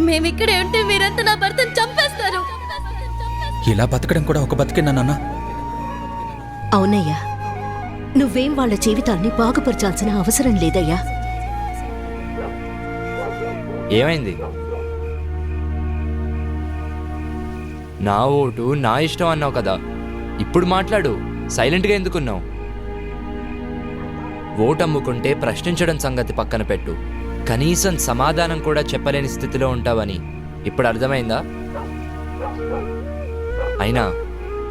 మేమిక్కడే ఉంటే మీరంతా నా భర్తను చంపేస్తారు. ఇలా బతకడం కూడా ఒక బతికేనా నాన్న? అవునయ్యా. నువ్వేం వాళ్ళ జీవితాల్ని బాగుపరచాల్సిన అవసరం లేదయ్యా. ఏమైంది? నా ఓటు నా ఇష్టం అన్నావు కదా. ఇప్పుడు మాట్లాడు. సైలెంట్గా ఎందుకున్నావు? ఓటు అమ్ముకుంటే ప్రశ్నించడం సంగతి పక్కన పెట్టు. కనీసం సమాధానం కూడా చెప్పలేని స్థితిలో ఉంటావని ఇప్పుడు అర్థమైందా? అయినా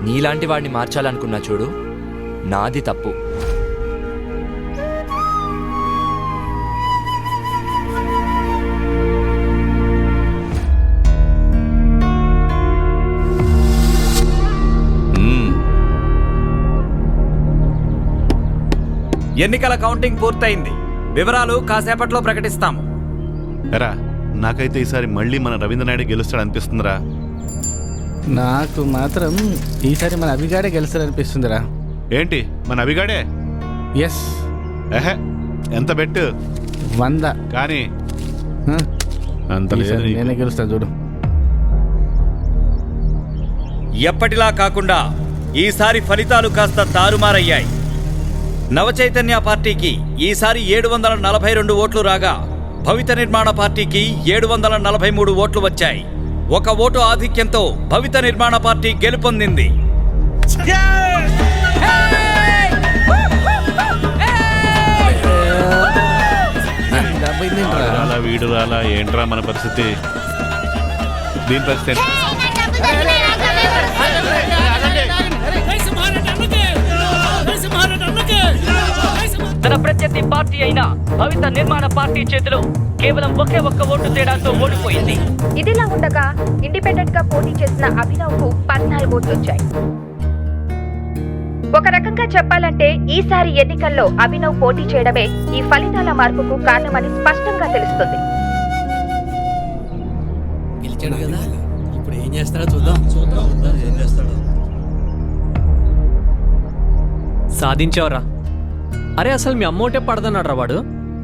నీలాంటి వాడిని మార్చాలనుకున్నా చూడు నాది తప్పు. ఎన్నికల కౌంటింగ్ పూర్తయింది. వివరాలు కాసేపట్లో ప్రకటిస్తాము. ఎరా నాకైతే ఈసారి మళ్ళీ మన రవీంద్ర నాయుడు గెలుస్తాడు అనిపిస్తుందిరా నాకు మాత్రం ఈసారి మన అభిగాడే గెలుస్తారనిపిస్తుందిరా ఏంటి మన అభిగాడే? ఎస్. ఎహె ఎంత బెట్టు? వంద. కానీ హ? అంత లేదు ఈసారి నీకు. నేనే గెలుస్తాను చూడు. ఎప్పటిలా కాకుండా ఈసారి ఫలితాలు కాస్త తారుమారయ్యాయి. నవచైతన్య పార్టీకి ఈసారి ఏడు వందల నలభై రెండు ఓట్లు రాగా భవిత నిర్మాణ పార్టీకి ఏడు వందల నలభై మూడు ఓట్లు వచ్చాయి. ఒక ఓటు ఆధిక్యంతో భవిత నిర్మాణ పార్టీ గెలుపొందింది. రాలా వీడు రాలా ఏంట్రా మన పరిస్థితి? దీని పరిస్థితి తన ప్రత్యర్థి పార్టీ అయిన భవిత నిర్మాణ పార్టీ చేతిలో కేవలం ఒకే ఒక్క ఓటు తేడాతో ఓడిపోయింది. ఇదిలా ఉండగా ఇండిపెండెంట్గా పోటీ చేసిన అభినవ్కు పద్నాలుగు ఓట్లు వచ్చాయి ఒక రకంగా చెప్పాలంటే ఈసారి ఎన్నికల్లో అభినవ్ పోటీ చేయడమే ఈ ఫలితాల మార్పుకు కారణమని స్పష్టంగా తెలుస్తుంది. గెలిచాడు కదా? ఇప్పుడు ఏం చేస్తాడో చూద్దాం. సాధించావురా. అరే అసలు మీ అమ్మోటే పడదన్నాడు రా వాడు?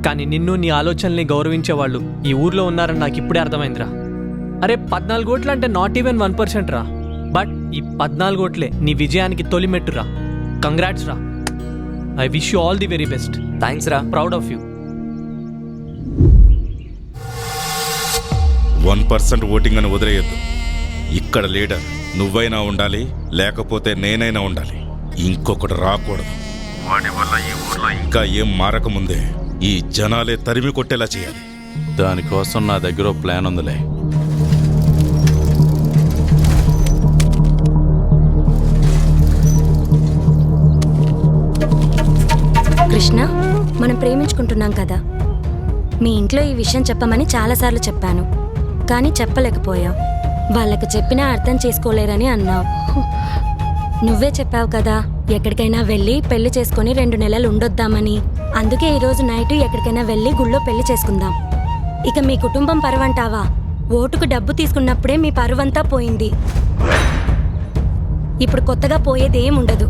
కానీ నిన్ను నీ ఆలోచనల్ని గౌరవించేవాళ్ళు ఈ ఊర్లో ఉన్నారని నాకు ఇప్పుడే అర్థమైందిరా. అరే పద్నాలుగు ఓట్లు అంటే నాట్ ఈవెన్ వన్ పర్సెంట్ రా. బట్ ఈ పద్నాలుగు ఓట్లే నీ విజయానికి తొలిమెట్టురా. కంగ్రాట్స్ రా. I wish you all the very best thanks రా. Proud of you one percent voting అని వదిలేయద్దు. ఇక్కడ లీడర్ నువ్వైనా ఉండాలి లేకపోతే నేనైనా ఉండాలి. ఇంకొకటి రాకూడదు. వాడి వల్ల ఈ ఊర్లో ఇంకా ఏం మారకముందే ఈ జనాలే తరిమి కొట్టేలా చేయాలి. దానికోసం నా దగ్గర ప్లాన్ ఉందిలే. కృష్ణ మనం ప్రేమించుకుంటున్నాం కదా. మీ ఇంట్లో ఈ విషయం చెప్పమని చాలాసార్లు చెప్పాను. కానీ చెప్పలేకపోయావు. వాళ్ళకు చెప్పినా అర్థం చేసుకోలేరని అన్నావు. నువ్వే చెప్పావు కదా. ఎక్కడికైనా వెళ్ళి పెళ్ళి చేసుకొని రెండు నెలలు ఉండొద్దామని. అందుకే ఈరోజు నైట్ ఎక్కడికైనా వెళ్ళి గుళ్ళో పెళ్ళి చేసుకుందాం. ఇక మీ కుటుంబం పరువంటావా? ఓటుకు డబ్బు తీసుకున్నప్పుడే మీ పరువంతా పోయింది. ఇప్పుడు కొత్తగా పోయేదేం ఉండదు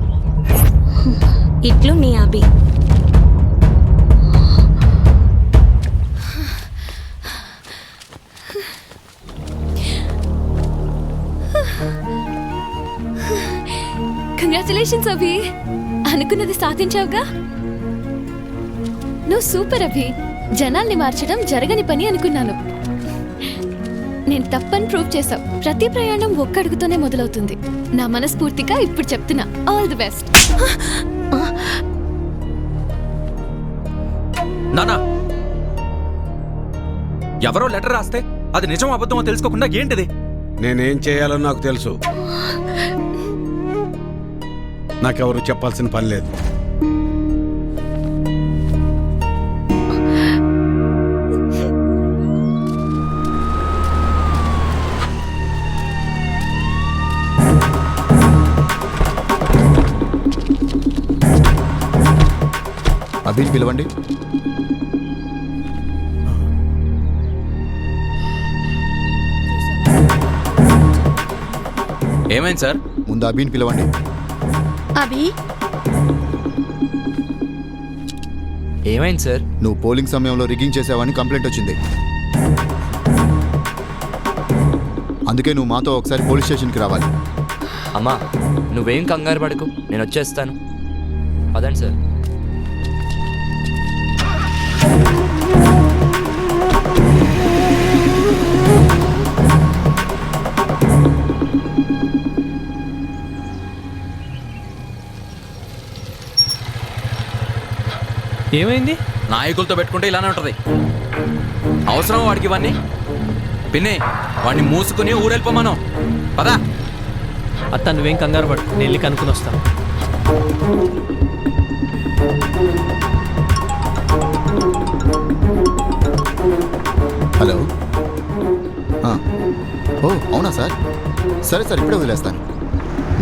ఇట్లు నీ అభి. కంగ్రాచులేషన్స్ అభి అనుకున్నది సాధించావుగా? నువ్వు సూపర్ అభి జనాల్ని మార్చడం జరగని పని అనుకున్నాను. నేను తప్పని ప్రూవ్ చేశావు. ప్రతి ప్రయాణం ఒక్క అడుగుతోనే మొదలవుతుంది. నా మనస్ఫూర్తిగా ఇప్పుడు చెప్తున్నా. ఆల్ ది బెస్ట్ నానా! ఎవరో లెటర్ రాస్తే అది నిజం అబద్ధమో తెలుసుకోకుండా ఏంటిది? నేనేం చేయాలో నాకు తెలుసు. నాకెవరు చెప్పాల్సిన పని లేదు. అభిని పిలవండి. ఏమైంది సార్? ముందు అభిని పిలవండి. అభి? ఏమైంది సార్? నువ్వు పోలింగ్ సమయంలో రిగింగ్ చేసావని కంప్లైంట్ వచ్చింది. అందుకే నువ్వు మాతో ఒకసారి పోలీస్ స్టేషన్కి రావాలి. అమ్మా నువ్వేం కంగారు పడకు. నేను వచ్చేస్తాను. అదండి సార్. ఏమైంది? నాయకులతో పెట్టుకుంటే ఇలానే ఉంటది. అవసరం వాడికి ఇవన్నీ? పిన్ని వాడిని మూసుకుని ఊరెళ్ళిపోమను పదా. అత్త నువ్వేం కంగారు పడు. నేను వెళ్ళి కనుక్కుని వస్తాను హలో. ఆ. ఓ అవునా సార్? సరే సార్ ఇప్పుడే వదిలేస్తాను.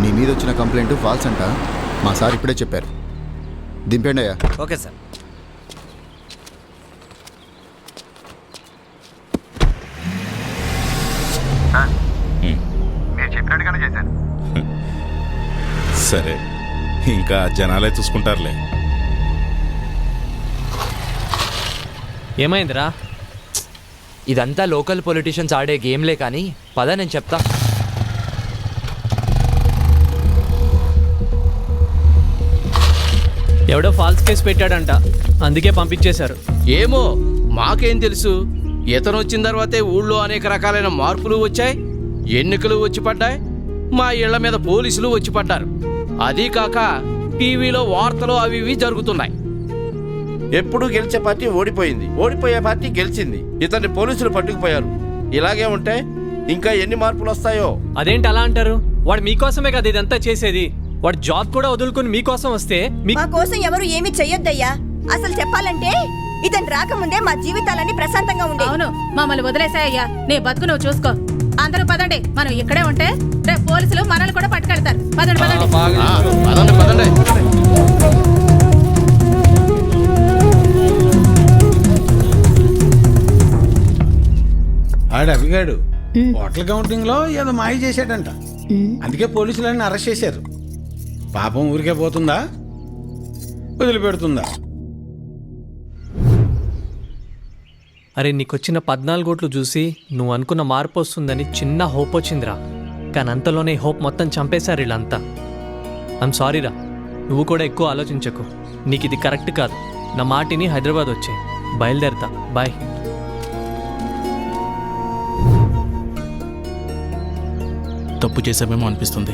నీ మీద వచ్చిన కంప్లైంట్ ఫాల్స్ అంట. మా సార్ ఇప్పుడే చెప్పారు. దింపండి అయ్యా. ఓకే సార్ సరే. జనాలే చూసుకుంటారులే. ఏమైందిరా? ఇదంతా లోకల్ పొలిటీషియన్స్ ఆడే గేమ్లే కానీ పద నేను చెప్తా. ఎవడో ఫాల్స్ కేసు పెట్టాడంట అందుకే పంపించేశారు. ఏమో మాకేం తెలుసు? ఇతను వచ్చిన తర్వాతే ఊళ్ళో అనేక రకాలైన మార్పులు వచ్చాయి ఎన్నికలు వచ్చి పడ్డాయి మా ఇళ్ళ మీద పోలీసులు వచ్చి పడ్డారు. అదీ కాక టీవీలో వార్తలు అవి ఇవి జరుగుతున్నాయి. ఎప్పుడు గెలిచే పార్టీ ఓడిపోయింది. ఓడిపోయే పార్టీ గెలిచింది. ఇతన్ని పోలీసులు పట్టుకుపోయారు. ఇలాగే ఉంటే ఇంకా ఎన్ని మార్పులు వస్తాయో? అదేంటి అలా అంటారు? వాడు మీకోసమే కదా ఇదంతా చేసేది. వాడు జాబ్ కూడా వదులుకొని మీకోసం వస్తే మీ మా కోసం ఎవరు ఏమి చెయ్యొద్దయ్యా. అసలు చెప్పాలంటే ఇతను రాకముందే మా జీవితాలన్నీ ప్రశాంతంగా ఉండే అవును మమ్మల్ని వదిలేసాయ్యా. నీ బతుకు నువ్వు చూసుకో. అందరూ పదండి. మనం ఇక్కడే ఉంటే రేపు పోలీసులు మనల్ని కూడా పట్టుకెళ్తారు. పదండి పదండి. పదండి పదండి. ఆడు అవిగాడు హోటల్ కౌంటింగ్లో ఏదో మాయ చేశాడంట. అందుకే పోలీసులన్నీ అరెస్ట్ చేశారు. పాపం ఊరికే పోతుందా? వదిలిపెడుతుందా? అరే నీకొచ్చిన పద్నాలుగు ఓట్లు చూసి నువ్వు అనుకున్న మార్పు వస్తుందని చిన్న హోప్ వచ్చిందిరా. కానీ అంతలోనే హోప్ మొత్తం చంపేశారు వీళ్ళంతా. ఐమ్ సారీరా నువ్వు కూడా ఎక్కువ ఆలోచించకు. నీకు ఇది కరెక్ట్ కాదు. నా మాటిని హైదరాబాద్ వచ్చే. బయలుదేరతా. బాయ్ తప్పు చేసామేమో అనిపిస్తుంది.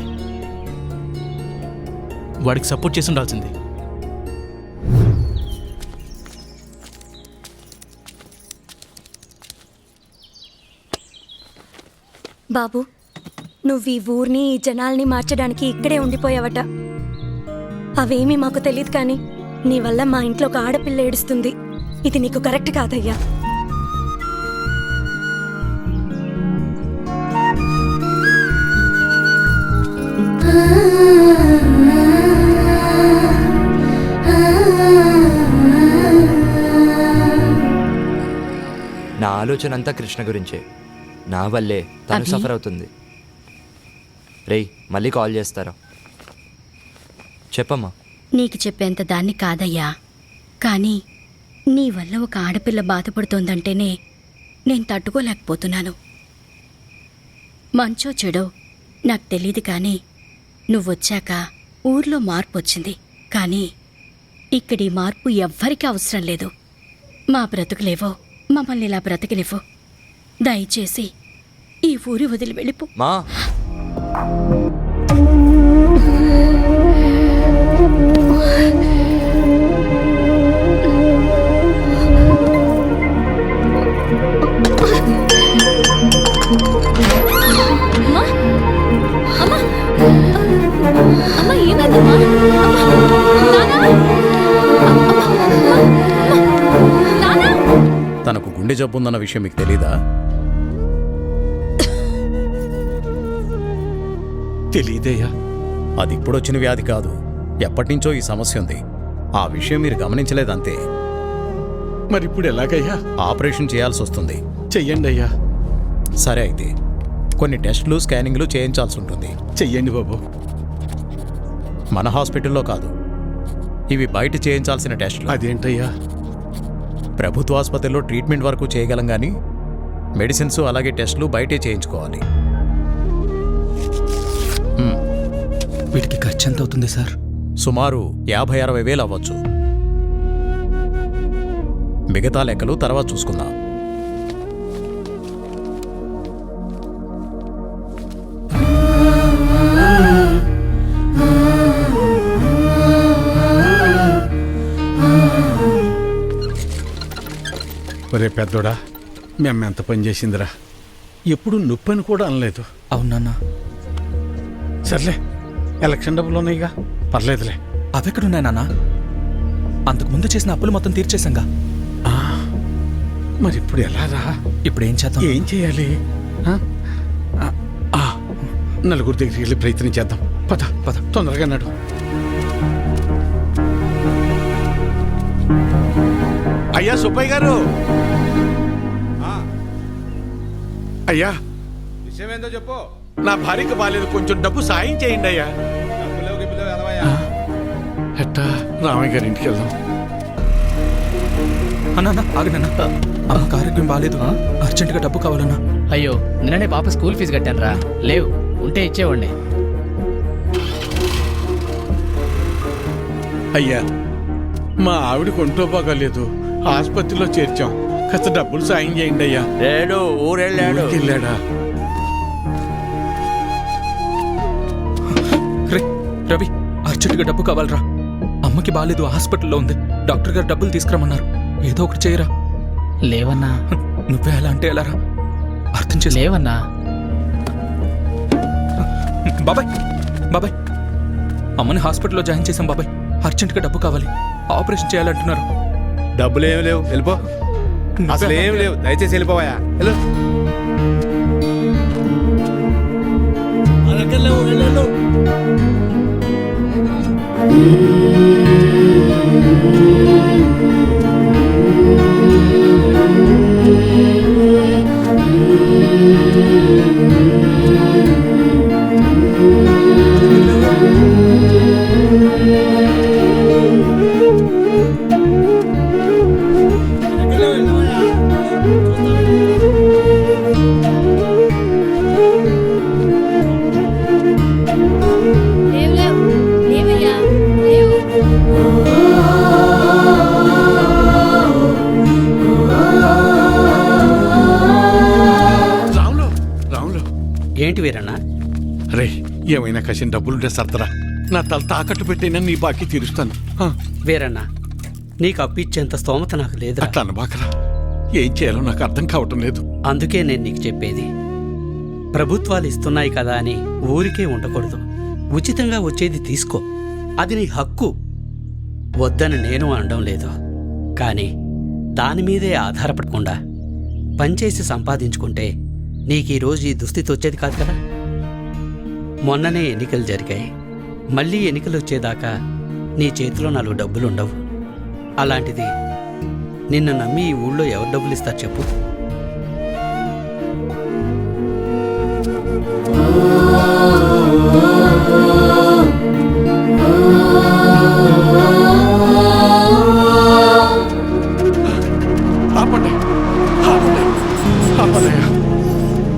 వాడికి సపోర్ట్ చేసి ఉండాల్సింది. బాబు నువ్వు ఈ ఊరిని ఈ జనాల్ని మార్చడానికి ఇక్కడే ఉండిపోయావట. అవేమీ మాకు తెలియదు కానీ నీ వల్ల మా ఇంట్లో ఒక ఆడపిల్ల ఏడుస్తుంది. ఇది నీకు కరెక్ట్ కాదయ్యా. నా ఆలోచన అంతా కృష్ణ గురించే. నా వల్లే తను అభి? సఫర్ అవుతుంది. రేయ్ మళ్ళీ కాల్ చేస్తారా? చెప్పమ్మా. నీకు చెప్పేంత దాన్ని కాదయ్యా. కానీ నీ వల్ల ఒక ఆడపిల్ల బాధపడుతోందంటేనే నేను తట్టుకోలేకపోతున్నాను. మంచో చెడో నాకు తెలియదు కానీ నువ్వొచ్చాక ఊర్లో మార్పు వచ్చింది కానీ ఇక్కడి మార్పు ఎవ్వరికీ అవసరం లేదు. మా బ్రతుకులేవో మమ్మల్ని ఇలా బ్రతికినివ్వు. దయచేసి ఈ ఊరి వదిలి వెళ్ళిపో. మా. తనకు గుండె జబ్బు ఉందన్న విషయం మీకు తెలీదా? తెలియదయ్యా అది ఇప్పుడొచ్చిన వ్యాధి కాదు. ఎప్పటినుంచో ఈ సమస్య ఉంది. ఆ విషయం మీరు గమనించలేదంతే. మరి ఇప్పుడు ఎలాగయ్యా ఆపరేషన్ చేయాల్సి వస్తుంది చెయ్యండి అయ్యా సరే అయితే కొన్ని టెస్టులు స్కానింగ్లు చేయించాల్సి ఉంటుంది చెయ్యండి బాబు. మన హాస్పిటల్లో కాదు. ఇవి బయట చేయించాల్సిన టెస్టులు. అదేంటయ్యా? ప్రభుత్వ ఆసుపత్రిలో ట్రీట్మెంట్ వరకు చేయగలం కానీ మెడిసిన్స్ అలాగే టెస్టులు బయటే చేయించుకోవాలి. వీటికి ఖర్చు ఎంత అవుతుంది సార్. సుమారు యాభై అరవై వేలు అవ్వచ్చు. మిగతా లెక్కలు తర్వాత చూసుకుందాం. ఒరే పెద్దోడా మేము ఎంత పని చేసిందిరా? ఎప్పుడు నొప్పి అని కూడా అనలేదు. అవునన్నా సర్లే ఎలక్షన్ డబ్బులు ఉన్నాయిగా. పర్లేదులే. అవెక్కడున్నాయి నాన్న? అంతకు ముందు చేసిన అప్పులు మొత్తం తీర్చేశాంగా. మరి ఇప్పుడు ఎలా రా? ఇప్పుడు ఏం చేద్దాం? ఏం చేయాలి? నలుగురు దగ్గరికి వెళ్ళి ప్రయత్నం చేద్దాం. పద పద. తొందరగా నడు. అయ్యా సుబ్బయ్య గారు! అయ్యా! విషయం ఏందో చెప్పు. నా భార్యకి బాలేదు కొంచెం డబ్బు సాయం చేయండి అయ్యా. ఎట్టా రామయ్య గారి ఇంటికి వెళ్దాం. అన్నా ఆగనన్నా అమ్మకు ఆరోగ్యం బాగాలేదు అర్జెంటుగా డబ్బు కావాలన్నా. అయ్యో నిన్ననే పాప స్కూల్ ఫీజు కట్టాను రా లేవు ఉంటే ఇచ్చేవాడిని. అయ్యా మా ఆవిడకి ఒంట్లో బాగాలేదు. ఆసుపత్రిలో చేర్చాం. కాస్త డబ్బులు సాయం చేయండి అయ్యా. లేడు ఊరెళ్ళాడు. వెళ్ళాడా రవి అర్జెంటుగా డబ్బు కావాలరా. అమ్మకి బాగాలేదు హాస్పిటల్లో ఉంది. డాక్టర్ గారు డబ్బులు తీసుకురమ్మన్నారు. ఏదో ఒకటి చేయరా. లేవన్నా. నువ్వే ఎలా అంటే ఎలా రా? అర్థం చేసి లేవన్నా. బాబాయ్ బాబాయ్. అమ్మని హాస్పిటల్లో జాయిన్ చేశాం బాబాయ్. అర్జెంటుగా డబ్బు కావాలి. ఆపరేషన్ చేయాలంటున్నారు. డబ్బులు ఏమి లేవు. వెళ్ళిపో. అసలు ఏమి లేవు. దయచేసి వెళ్ళిపోవా వెళ్ళు లేవు డబ్బులుంటే సర్దరా. నా తల తాకట్టు పెట్టైనా నీ బాకీ తీరుస్తాను. ఆ, వీరన్నా నీకు అప్పు ఇచ్చేంత స్తోమత నాకు లేదురా. అట్లా అనబాకరా. ఏం చేయాలో నాకు అర్థం కావటం లేదు. అందుకే నేను నీకు చెప్పేది ప్రభుత్వాలు ఇస్తున్నాయి కదా అని ఊరికే ఉండకూడదు. ఉచితంగా వచ్చేది తీసుకో. అది నీ హక్కు. వద్దని నేను అనడం లేదు. కానీ దాని మీదే ఆధారపడకుండా పనిచేసి సంపాదించుకుంటే నీకు ఈరోజు ఈ దుస్థితి వచ్చేది కాదు కదా? మొన్ననే ఎన్నికలు జరిగాయి. మళ్ళీ ఎన్నికలు వచ్చేదాకా నీ చేతిలో నాలుగు డబ్బులు ఉండవు అలాంటిది నిన్ను నమ్మి ఈ ఊళ్ళో ఎవరు డబ్బులు ఇస్తారు చెప్పు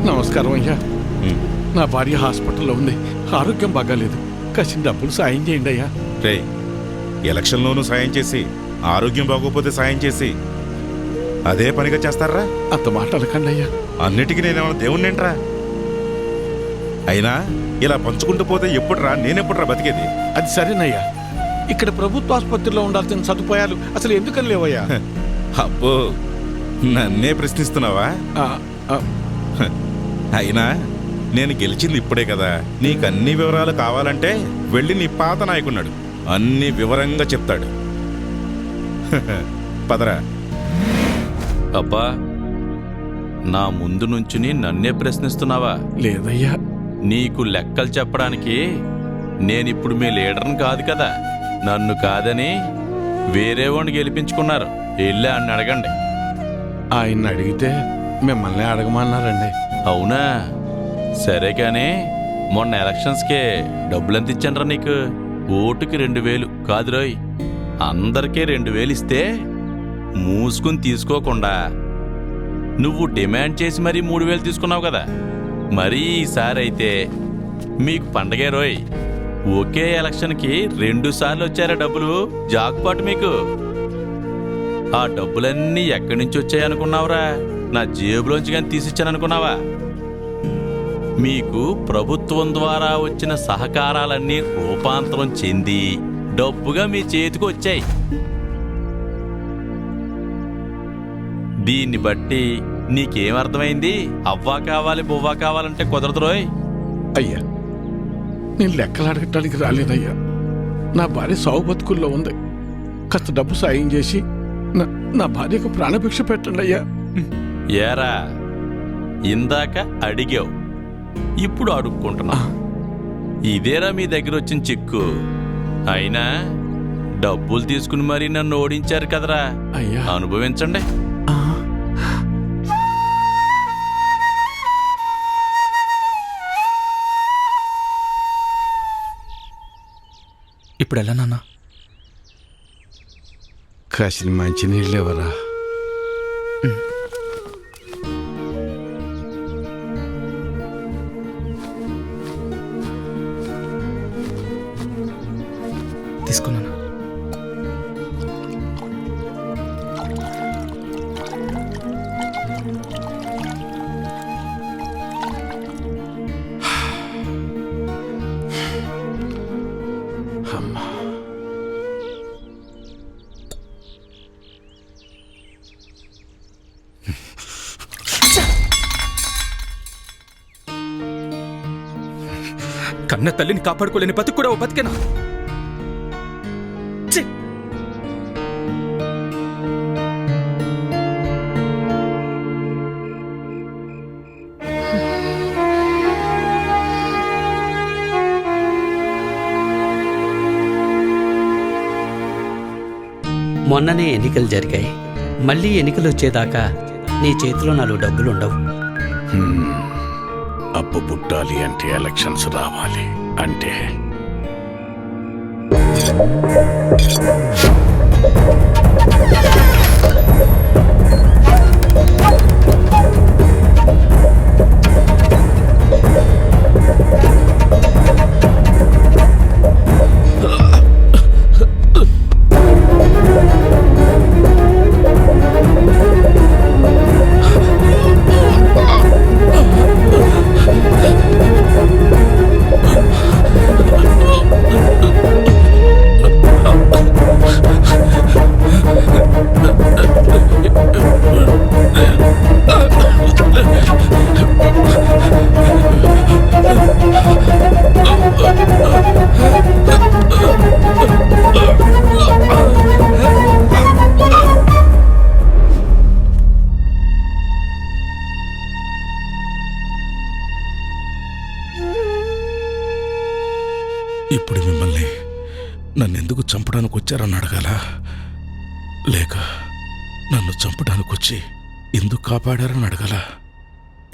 నమస్కారం అయ్యా. నా భార్య హాస్పిటల్లో ఉంది. ఆరోగ్యం బాగాలేదు. కసిన డబ్బులు సాయం చేయండి అయ్యా. రే ఎలక్షన్లోనూ సాయం చేసి ఆరోగ్యం బాగోపోతే సాయం చేసి అదే పనిగా చేస్తారా? అంత మాట అనకండి అయ్యా. అన్నిటికీ నేనేమన్నా దేవుణ్ణేంట్రా అయినా ఇలా పంచుకుంటూ పోతే ఎప్పుడురా నేనెప్పుడురా బతికేది? అది సరేనయ్యా. ఇక్కడ ప్రభుత్వ ఆసుపత్రిలో ఉండాల్సిన సదుపాయాలు అసలు ఎందుకని లేవయ్యా? అబ్బో నన్నే ప్రశ్నిస్తున్నావా? అయినా నేను గెలిచింది ఇప్పుడే కదా. నీకు అన్ని వివరాలు కావాలంటే వెళ్ళి నీ పాత నాయకున్నాడు. అన్ని వివరంగా చెప్తాడు. పదరా. అబ్బా నా ముందు నుంచుని నన్నే ప్రశ్నిస్తున్నావా? లేదయ్యా. నీకు లెక్కలు చెప్పడానికి నేనిప్పుడు మీ లీడర్ని కాదు కదా. నన్ను కాదని వేరే వాడిని గెలిపించుకున్నారు. వెళ్ళి అని అడగండి. ఆయన్ని అడిగితే మిమ్మల్ని అడగమన్నారండి. అవునా? సరే కానీ మొన్న ఎలక్షన్స్కే డబ్బులు ఎంత ఇచ్చానరా నీకు? ఓటుకి రెండు వేలు. కాదు రోయ్ అందరికీ రెండు వేలు ఇస్తే మూసుకుని తీసుకోకుండా నువ్వు డిమాండ్ చేసి మరీ మూడు వేలు తీసుకున్నావు కదా. మరీ ఈసారి అయితే మీకు పండగే రోయ్. ఒకే ఎలక్షన్కి రెండు సార్లు వచ్చారా డబ్బులు? జాక్పాట్ మీకు. ఆ డబ్బులన్నీ ఎక్కడి నుంచి వచ్చాయనుకున్నావురా? నా జేబులోంచి కానీ తీసిచ్చాననుకున్నావా? మీకు ప్రభుత్వం ద్వారా వచ్చిన సహకారాలన్నీ రూపాంతరం చెంది డబ్బుగా మీ చేతికి వచ్చాయి. దీన్ని బట్టి నీకేం అర్థమైంది? అవ్వా కావాలి బువ్వా కావాలంటే కుదరదు రోయ్. అయ్యా నేను లెక్కలు అడగటానికి రాలేదయ్యా. నా భార్య సాగు బతుకుల్లో ఉంది. కాస్త డబ్బు సాయం చేసి నా భార్యకు ప్రాణభిక్ష పెట్టండి అయ్యా. ఏరా ఇందాక అడిగావు. ఇప్పుడు అడుక్కుంటున్నా. ఇదేరా మీ దగ్గర వచ్చిన చిక్కు? అయినా డబ్బులు తీసుకుని మరీ నన్ను ఓడించారు కదరా. అయ్యా. అనుభవించండి. ఇప్పుడు ఎలా నాన్న? కాసిన మంచి నీళ్ళు ఎవరా తీసుకున్నాను. కన్న తల్లిని కాపాడుకోలేని బతుకు కూడా ఓ బతికేనా? మొన్ననే ఎన్నికలు జరిగాయి. మళ్ళీ ఎన్నికలు వచ్చేదాకా నీ చేతిలో నాలుగు డబ్బులు ఉండవు అప్పు పుట్టాలి అంటే ఎలక్షన్స్ రావాలి. అంటే?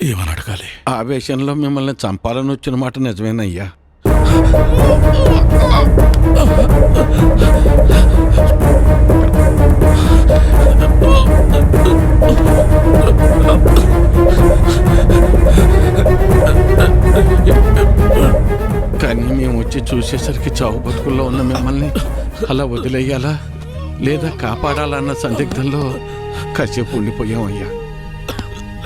ఏమని అడగాలి? ఆవేశంలో మిమ్మల్ని చంపాలని వచ్చిన మాట నిజమేనయ్యా. కానీ మేము వచ్చి చూసేసరికి చావు బతుకుల్లో ఉన్న మిమ్మల్ని అలా వదిలేయాలా? లేదా కాపాడాలన్న సందిగ్ధంలో కాసేపు ఉండిపోయామయ్యా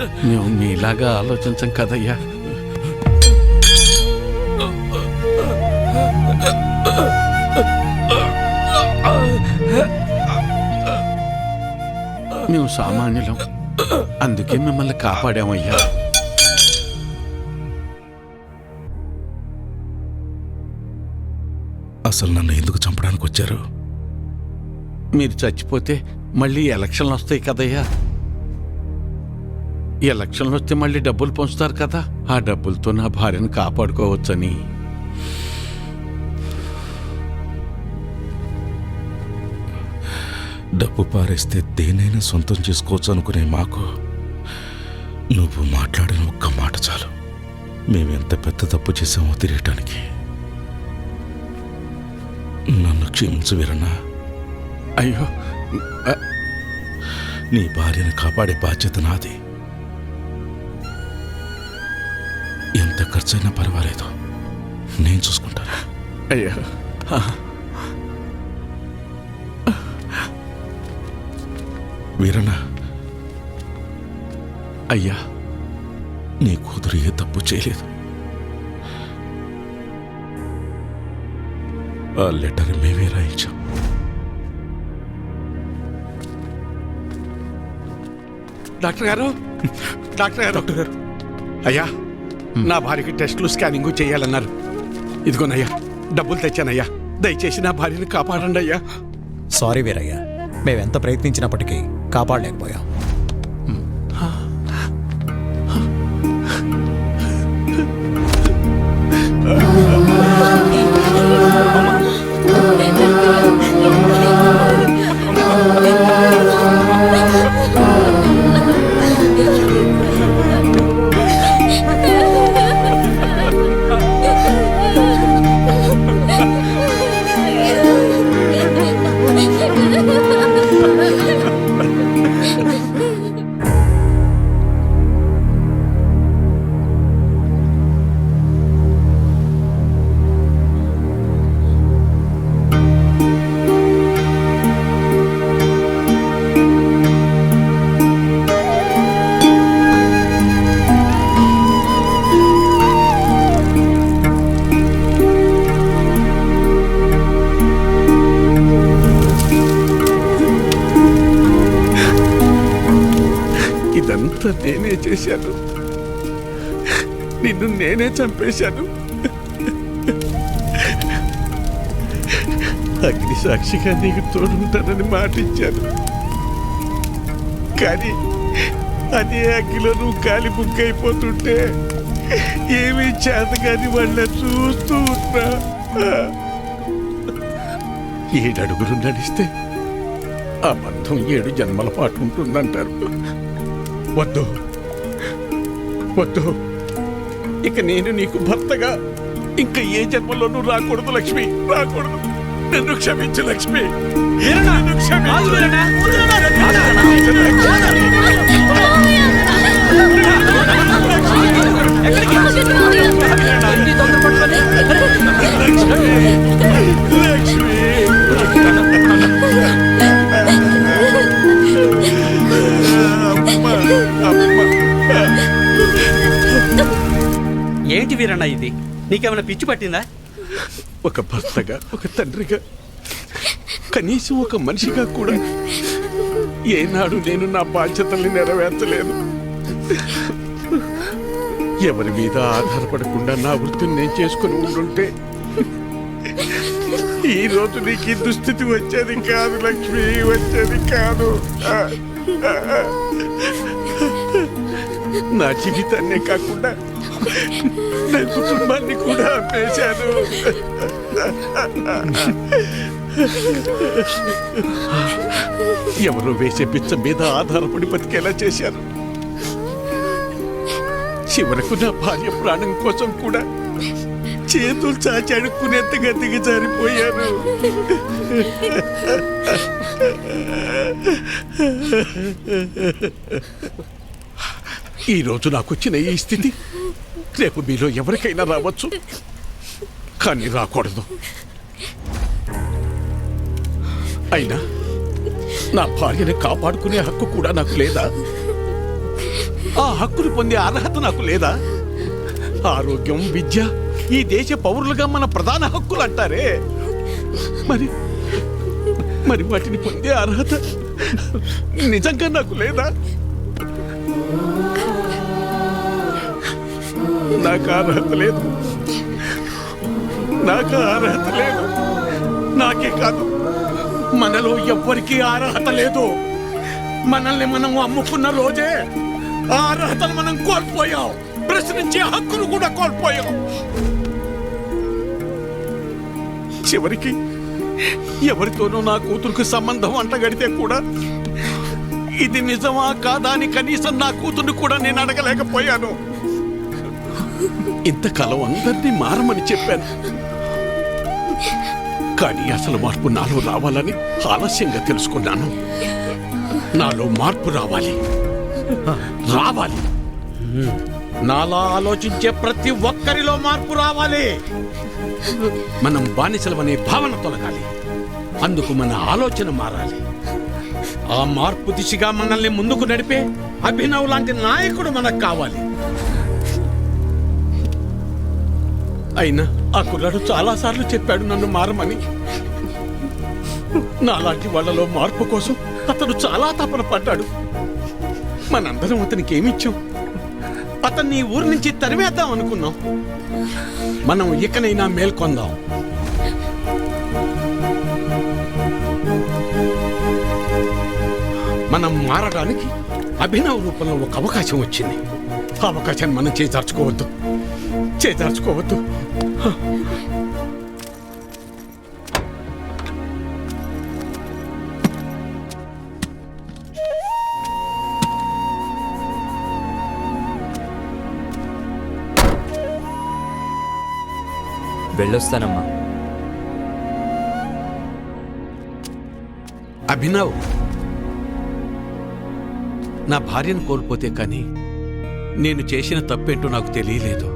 మేము మీలాగా ఆలోచించం కదయ్యా. మేము సామాన్యులం. అందుకే మిమ్మల్ని కాపాడామయ్యా. అసలు నన్ను ఎందుకు చంపడానికి వచ్చారు? మీరు చచ్చిపోతే మళ్ళీ ఎలక్షన్లు వస్తాయి కదయ్యా. ఎలక్షన్లు వస్తే మళ్ళీ డబ్బులు పంచుతారు కదా. ఆ డబ్బులతో నా భార్యను కాపాడుకోవచ్చని. డబ్బు పారేస్తే దేనైనా సొంతం చేసుకోవచ్చు అనుకునే మాకు నువ్వు మాట్లాడిన ఒక్క మాట చాలు. మేమెంత పెద్ద తప్పు చేసామో తెలియటానికి. నన్ను క్షమించు వీరన్నా. అయ్యో నీ భార్యను కాపాడే బాధ్యత నాది. ఎంత ఖర్చైనా పర్వాలేదు. నేను చూసుకుంటాను. అయ్యా. వీరన్న. అయ్యా. నీ కూతురు ఏ తప్పు చేయలేదు. ఆ లెటర్ మేమే రాయించాం. డాక్టర్ గారు? డాక్టర్ గారు? డాక్టర్ గారు. అయ్యా. నా భార్యకి టెస్టులు స్కానింగ్ చేయాలన్నారు. ఇదిగోనయ్యా డబ్బులు తెచ్చానయ్యా. దయచేసి నా భార్యని కాపాడండి అయ్యా సారీ వీరయ్య మేమెంత ప్రయత్నించినప్పటికీ కాపాడలేకపోయాం. చంపేశాను అగ్ని సాక్షిగా నీకు తోడుంటానని మాటిచ్చాను. కానీ అదే అగ్గిలో నువ్వు కాలి బుక్ అయిపోతుంటే ఏమీ చేత కానీ వాళ్ళ చూస్తూ ఉన్నా. ఏడడుగులు నడిస్తే ఆ బంధం ఏడు జన్మల పాటు ఉంటుందంటారు. వద్దు. వద్దు. ఇక నేను నీకు భర్తగా. ఇంకా ఏ జన్మలోనూ రాకూడదు లక్ష్మి రాకూడదు నన్ను క్షమించు లక్ష్మి. నన్ను క్షమించు. ఏంటి వీరన్న ఇది? నీకేమైనా పిచ్చి పట్టిందా? ఒక భర్తగా ఒక తండ్రిగా కనీసం ఒక మనిషిగా కూడా ఏనాడు నేను నా బాధ్యతల్ని నెరవేర్చలేదు. ఎవరి మీద ఆధారపడకుండా నా వృత్తిని నేను చేసుకుని ఉండుంటే ఈ రోజు నీకు దుస్థితి వచ్చేది కాదు లక్ష్మి వచ్చేది కాదు. నా జీవితాన్నే కాకుండా నా కుటుంబాన్ని కూడా అమ్మేశాను ఎవరో వేసే పిచ్చ మీద ఆధారపడి బతికేలా చేశారు? చివరకు నా భార్య ప్రాణం కోసం కూడా చేతులు చాచి అడుక్కునేంతగా దిగజారిపోయాను ఈ రోజు నాకు వచ్చిన ఈ స్థితి. రేపు మీలో ఎవరికైనా రావచ్చు. కానీ రాకూడదు. అయినా నా భార్యని కాపాడుకునే హక్కు కూడా నాకు లేదా? ఆ హక్కును పొందే అర్హత నాకు లేదా? ఆరోగ్యం విద్య ఈ దేశ పౌరులుగా మన ప్రధాన హక్కులు అంటారే. మరి మరి వాటిని పొందే అర్హత నిజంగా నాకు లేదా? నాకు అర్హత లేదు. నాకు అర్హత లేదు. నాకే కాదు. మనలో ఎవ్వరికీ అర్హత లేదు. మనల్ని మనం అమ్ముకున్న రోజే ఆ అర్హతను మనం కోల్పోయాం. ప్రశ్నించే హక్కును కూడా కోల్పోయాం. చివరికి ఎవరితోనూ నా కూతురుకు సంబంధం అంటగడితే కూడా ఇది నిజమా కాదా అని కనీసం నా కూతుర్ని కూడా నేను అడగలేకపోయాను. ఇంతకాలం అందరినీ మారమని చెప్పాను. కానీ అసలు మార్పు నాలో రావాలని ఆలస్యంగా తెలుసుకున్నాను. నాలో మార్పు రావాలి. రావాలి. నాలా ఆలోచించే ప్రతి ఒక్కరిలో మార్పు రావాలి. మనం బానిసలమనే భావన తొలగాలి. అందుకు మన ఆలోచన మారాలి. ఆ మార్పు దిశగా మనల్ని ముందుకు నడిపే అభినవ్ లాంటి నాయకుడు మనకు కావాలి. అయినా ఆ కుర్రాడు చాలాసార్లు చెప్పాడు నన్ను మారమని. నాలాంటి వాళ్ళలో మార్పు కోసం అతను చాలా తపన పడ్డాడు. మనందరం అతనికి ఏమిచ్చాం? అతన్ని ఊరి నుంచి తరివేద్దాం అనుకున్నాం. మనం ఇకనైనా మేల్కొందాం. మనం మారడానికి అభినవ్ రూపంలో ఒక అవకాశం వచ్చింది. ఆ అవకాశాన్ని మనం చేజార్చుకోవద్దు చేజార్చుకోవద్దు వెళ్ళొస్తానమ్మా. అభినవ్ నా భార్యను కోల్పోతే కానీ నేను చేసిన తప్పేంటో నాకు తెలియలేదు.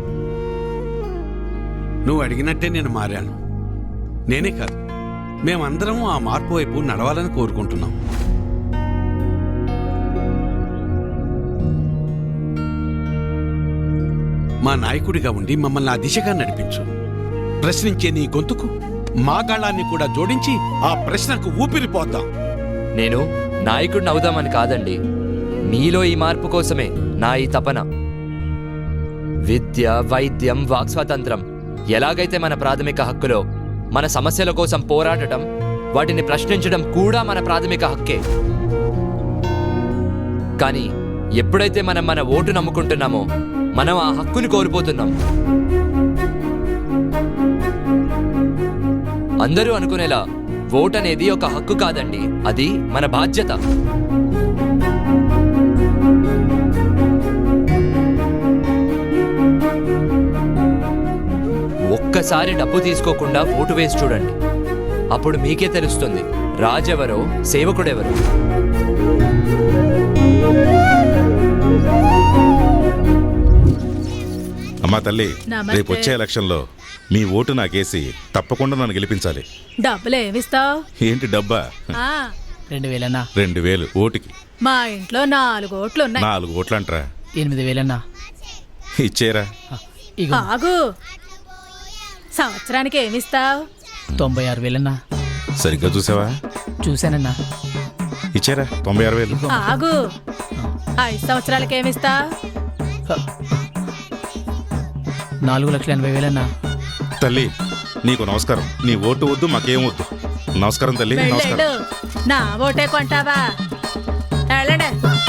నువ్వు అడిగినట్టే నేను మారాను. నేనే కాదు మేమందరం ఆ మార్పు వైపు నడవాలని కోరుకుంటున్నాం. మా నాయకుడిగా ఉండి మమ్మల్ని ఆ దిశగా నడిపించు. ప్రశ్నించే నీ గొంతుకు మా గాళాన్ని కూడా జోడించి ఆ ప్రశ్నకు ఊపిరిపోద్దాం. నేను నాయకుడిని అవుదామని కాదండి. మీలో ఈ మార్పు కోసమే నా ఈ తపన. విద్య వైద్యం వాక్స్వాతంత్రం ఎలాగైతే మన ప్రాథమిక హక్కులో మన సమస్యల కోసం పోరాడటం వాటిని ప్రశ్నించడం కూడా మన ప్రాథమిక హక్కే. కానీ ఎప్పుడైతే మనం మన ఓటు నమ్ముకుంటున్నామో మనం ఆ హక్కుని కోల్పోతున్నాం. అందరూ అనుకునేలా ఓట్ అనేది ఒక హక్కు కాదండి అది మన బాధ్యత. ఒక్కసారి డబ్బు తీసుకోకుండా ఓటు వేసి చూడండి. అప్పుడు మీకే తెలుస్తుంది రాజెవరో సేవకుడెవరో. అమ్మా తల్లి. రేపు వచ్చే ఎలక్షన్లో మీ ఓటు నాకేసి తప్పకుండా నన్ను గెలిపించాలి. డబ్బులు ఏమిస్తావు ఏంటి డబ్బా? రెండు వేలన్నా? రెండు వేలు ఓటుకి. మా ఇంట్లో నాలుగు ఓట్లు ఉన్నాయి. నాలుగు ఓట్లంటరా. ఎనిమిది వేలన్నా? ఇచ్చేరా. ఆగు. సంవత్సరానికి ఏమిస్తావు? తొంభై ఆరు వేలన్నా. సరిగ్గా చూసావా? చూశానన్నా. ఇచ్చారా? తొంభై ఆరు వేలు. ఆగు. ఐదు సంవత్సరాలకి ఏమిస్తావు? నాలుగు లక్షల ఎనభై వేలన్నా. తల్లి నీకు నమస్కారం. నీ ఓటు వద్దు మాకేం వద్దు. నమస్కారం తల్లి నమస్కారం. నా ఓటే కొంటావా? వెళ్ళండి.